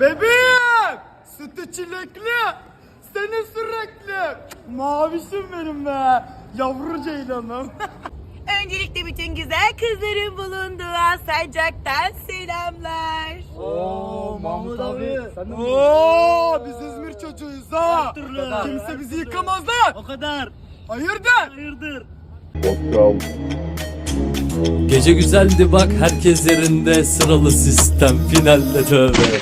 Bebeğim! Sütü çilekli. Seni sürekli. Mavişim benim be. Yavru ceylanım. Öncelikle bütün güzel kızların bulunduğu Alsancak'tan selamlar. Oo Mahmut abi. Oo biz İzmir çocuğuyuz ha. Kimse bizi yıkamaz lan. O kadar. Hayırdır? Hayırdır? Gece güzeldi bak herkes yerinde sıralı sistem finalde tövbe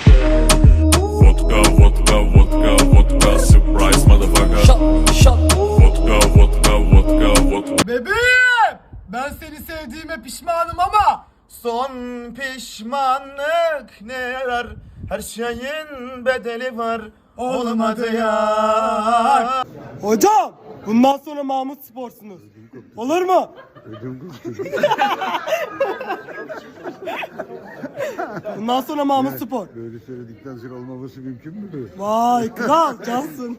Vodka, vodka, vodka, surprise motherfucker. Şat şat Vodka, vodka, vodka, vodka. Bebeğim! Ben seni sevdiğime pişmanım ama son pişmanlık ne yarar? Her şeyin bedeli var. Olmadı ya. Hocam, bundan sonra Mahmut Spor'sunuz. Olur mu? Bundan sonra Mahmut Spor. Böyle söyledikten sonra olmaması mümkün mü? Vay kral, cansın.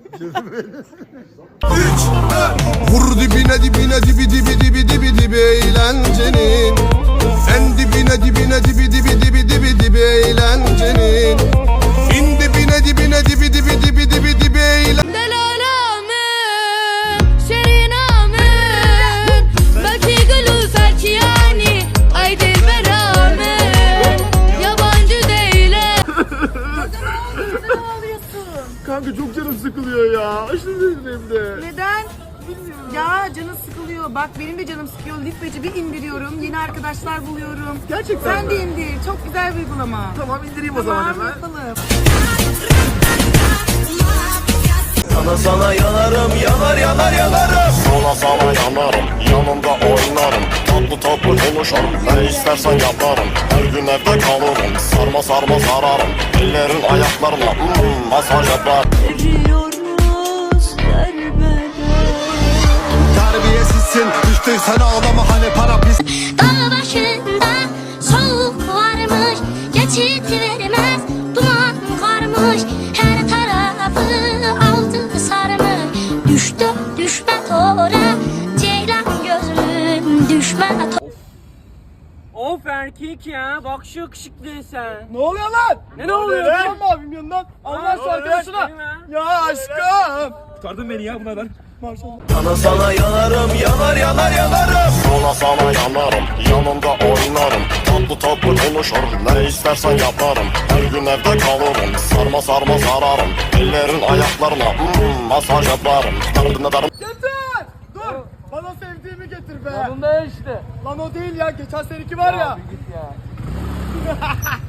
Vur dibine dibine dibi dibi dibi dibi dibi eğlencenin Sen dibine dibine dibi dibi dibi dibi dibi eğlencenin İn dibine dibine dibi dibi dibi dibi dibi Kanka çok canım sıkılıyor ya. Aşırı dedim de. Neden? Ya canın sıkılıyor. Bak benim de canım sıkıyor. Litbeci bir indiriyorum. Yeni arkadaşlar buluyorum. Gerçekten Sen mi? de indir. Çok güzel bir uygulama. Tamam indireyim o zaman hemen. yapalım. Sana sana yanarım yanar yanar yanarım Sana sana yanarım yanında oynarım Tatlı tatlı konuşurum ne istersen yaparım Her gün evde kalırım sarma sarma sararım Ellerin ayaklarına mm, masaj yapar. Terbiyesizsin düştüysen ağlama hani para pis. Dağ başında soğuk varmış Geçit vermez duman karmış. Her tarafı aldı sarmış Düştü düşme tora Ceylan gözlüm düşme tora Of erkek ya. Bak şu yakışıklıya sen. Ne oluyor lan? Ne ne oluyor lan? mı abim yanından? Allah şu oluyor? arkadaşına. Ya aşkım. Kurtardın beni ya bunlardan. Maşallah. Sana sana yanarım yanar yanar yanarım Sana sana yanarım yanında oynarım Tatlı tatlı konuşurum ne istersen yaparım Her gün evde kalırım sarma sarma sararım Ellerin ayaklarına mm, masaj yaparım Dardım ne darım Getir. Be. Bunda işte. Lan o değil ya. Geçen seneki var ya. Git ya.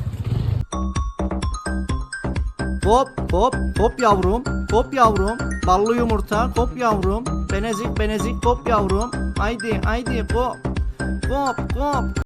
Hop hop hop yavrum hop yavrum ballı yumurta hop yavrum benezik benezik hop yavrum haydi haydi hop hop hop